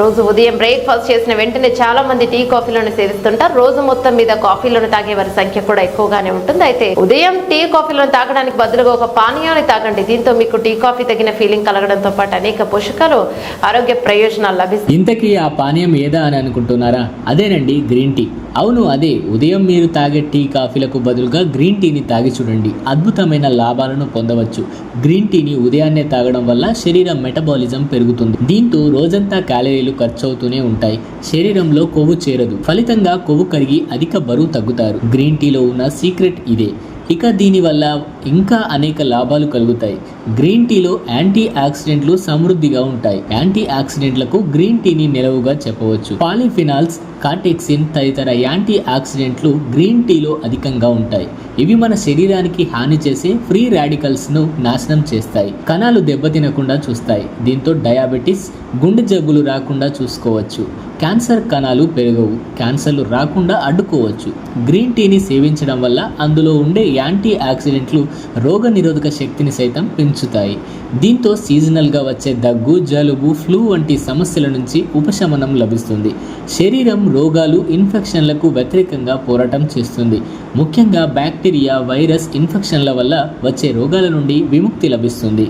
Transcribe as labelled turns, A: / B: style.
A: రోజు ఉదయం బ్రేక్ఫాస్ట్ చేసిన వెంటనే చాలా మంది టీ కాఫీలను సేవిస్తుంటారు. రోజు మొత్తం మీద కాఫీలను తాగే వారి సంఖ్య కూడా ఎక్కువగానే ఉంటుంది. అయితే ఉదయం టీ కాఫీలను తాగడానికి బదులుగా ఒక పానీయాన్ని తాగండి. దీంతో మీకు టీ కాఫీ తగిన ఫీలింగ్ కలగడంతో పాటు అనేక పోషకాలు ఆరోగ్య ప్రయోజనాలు లభిస్తాయి.
B: ఇంతకీ ఆ పానీయం ఏదా అని అనుకుంటున్నారా? అదేనండి గ్రీన్ టీ. అవును అదే. ఉదయం మీరు తాగే టీ కాఫీలకు బదులుగా గ్రీన్ టీని తాగి చూడండి. అద్భుతమైన లాభాలను పొందవచ్చు. గ్రీన్ టీని ఉదయాన్నే తాగడం వల్ల శరీరం మెటబాలిజం పెరుగుతుంది. దీంతో రోజంతా క్యాలరీలు ఖర్చు అవుతూనే ఉంటాయి. శరీరంలో కొవ్వు చేరదు. ఫలితంగా కొవ్వు కరిగి అధిక బరువు తగ్గుతారు. గ్రీన్ టీలో ఉన్న సీక్రెట్ ఇదే. ఇక దీనివల్ల ఇంకా అనేక లాభాలు కలుగుతాయి. గ్రీన్ టీలో యాంటీ ఆక్సిడెంట్లు సమృద్ధిగా ఉంటాయి. యాంటీ ఆక్సిడెంట్లకు గ్రీన్ టీని నిలవుగా చెప్పవచ్చు. పాలిఫినాల్స్ కాటెక్సిన్ తదితర యాంటీ ఆక్సిడెంట్లు గ్రీన్ టీలో అధికంగా ఉంటాయి. ఇవి మన శరీరానికి హాని చేసే ఫ్రీ రాడికల్స్ను నాశనం చేస్తాయి. కణాలు దెబ్బతినకుండా చూస్తాయి. దీంతో డయాబెటిస్ గుండె జబ్బులు రాకుండా చూసుకోవచ్చు. క్యాన్సర్ కణాలు పెరగవు క్యాన్సర్లు రాకుండా అడ్డుకోవచ్చు. గ్రీన్ టీని సేవించడం వల్ల అందులో ఉండే యాంటీ ఆక్సిడెంట్లు రోగ నిరోధక శక్తిని సైతం పెంచుతాయి. దీంతో సీజనల్గా వచ్చే దగ్గు జలుబు ఫ్లూ వంటి సమస్యల నుంచి ఉపశమనం లభిస్తుంది. శరీరం రోగాలు ఇన్ఫెక్షన్లకు వ్యతిరేకంగా పోరాటం చేస్తుంది. ముఖ్యంగా బ్యాక్టీరియా వైరస్ ఇన్ఫెక్షన్ల వల్ల వచ్చే రోగాల నుండి విముక్తి లభిస్తుంది.